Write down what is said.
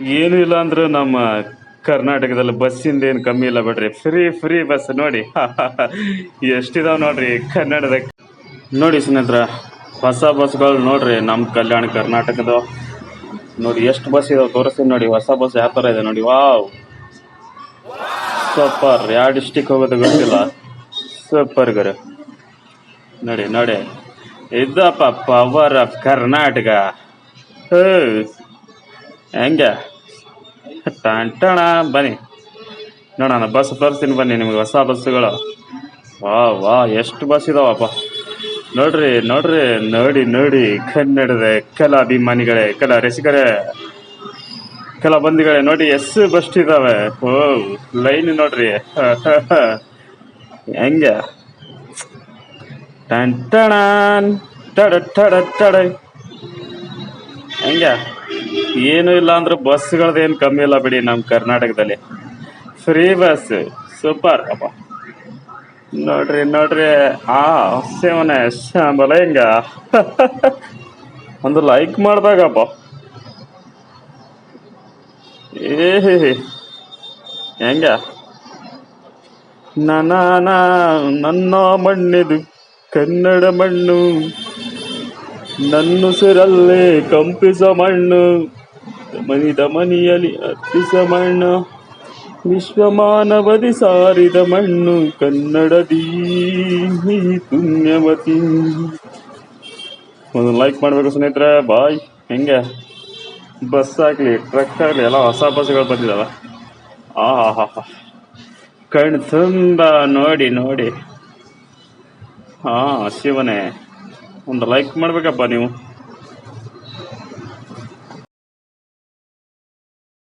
ಏನು ಇಲ್ಲ ಅಂದ್ರೆ ನಮ್ಮ ಕರ್ನಾಟಕದಲ್ಲಿ ಬಸ್ಸಿಂದ ಏನು ಕಮ್ಮಿ ಇಲ್ಲ ಬಿಡ್ರಿ. ಫ್ರೀ ಫ್ರೀ ಬಸ್ ನೋಡಿ. ಎಷ್ಟಿದಾವ್ ನೋಡ್ರಿ ಕನ್ನಡದ ನೋಡಿ ಸ್ನೇಹಿತರ, ಹೊಸ ಬಸ್ಗಳು ನೋಡ್ರಿ ನಮ್ಮ ಕಲ್ಯಾಣ ಕರ್ನಾಟಕದ ನೋಡಿ ಎಷ್ಟು ಬಸ್ ಇದಾವೆ ತೋರಿಸ್ತೀನಿ ನೋಡಿ. ಹೊಸ ಬಸ್ ಯಾವ ಥರ ಇದೆ ನೋಡಿ. ವಾವ್ ಸೂಪರ್ ಯಾವ ಡಿಸ್ಟಿಕ್ ಹೋಗೋದು ಗೊತ್ತಿಲ್ಲ. ಸೂಪರ್ ಗುರು. ನೋಡಿ ನೋಡಿ. ಇದಪ್ಪ ಪವರ್ ಆಫ್ ಕರ್ನಾಟಕ. ಹೆಂಗೆ? ಟಣ ಬನ್ನಿ. ನೋಡೋಣ ಬಸ್ ತೋರಿಸ್ತೀನಿ ಬನ್ನಿ ನಿಮಗೆ ಹೊಸ ಬಸ್ಸುಗಳು. ವಾ ವಾ, ಎಷ್ಟು ಬಸ್ ಇದಾವಪ್ಪ. ನೋಡ್ರಿ ನೋಡ್ರಿ, ನೋಡಿ ನೋಡಿ, ಕನ್ನಡದ ಕೆಲ ಅಭಿಮಾನಿಗಳೇ ಕೆಲ ರಸಿಕರೇ. ಕೆಲ ಬಂದಿಗಳೇ, ನೋಡಿ ಎಷ್ಟು ಬಸ್ ಇದಾವೆ. ಓ, ಲೈನ್ ನೋಡ್ರಿ. ಹೆಂಗೆ? ಟಣ ಟಡ ಟಡ ಟಡ. ಏನು ಇಲ್ಲ ಅಂದ್ರೆ ಬಸ್ಗಳದ್ದೇನು ಕಮ್ಮಿ ಇಲ್ಲ ಬಿಡಿ ನಮ್ಮ ಕರ್ನಾಟಕದಲ್ಲಿ. ಫ್ರೀ ಬಸ್ ಸೂಪರ್ ಅಪ್ಪ. ನೋಡ್ರಿ ನೋಡ್ರಿ. ಆ ಸೇವನೆ ಶಾಂಬಲ ಹಿಂಗ? ಒಂದು ಲೈಕ್ ಮಾಡ್ದಾಗಪ್ಪ ಏ ಹೆಂಗ? ನಾನಾ ನನ್ನ ಮಣ್ಣಿದು ಕನ್ನಡ ಮಣ್ಣು. ನನ್ನುಸಿರಲ್ಲೇ ಕಂಪಿಸ ಮಣ್ಣು. ಮನಿದ ಮನಿಯಲಿ ಅರ್ಪಿಸ ಮಣ್ಣು. ವಿಶ್ವಮಾನವದಿ ಸಾರಿದ ಮಣ್ಣು. ಕನ್ನಡದೀ ಪುಣ್ಯವತಿ. ಒಂದು ಲೈಕ್ ಮಾಡಬೇಕು ಸ್ನೇಹಿತರೆ. ಬಾಯ್. ಹೆಂಗೆ? ಬಸ್ ಆಗಲಿ ಟ್ರಕ್ ಆಗಲಿ, ಎಲ್ಲ ಹೊಸ ಬಸ್ಗಳು ಬಂದಿದ್ದಾವೆ ಆ, ಹಾ ಕಣ್ಣು ತುಂಬ ನೋಡಿ ನೋಡಿ. ಹಾಂ, ಶಿವನೇ. ಒಂದು ಲೈಕ್ ಮಾಡ್ಬೇಕಪ್ಪ ನೀವು.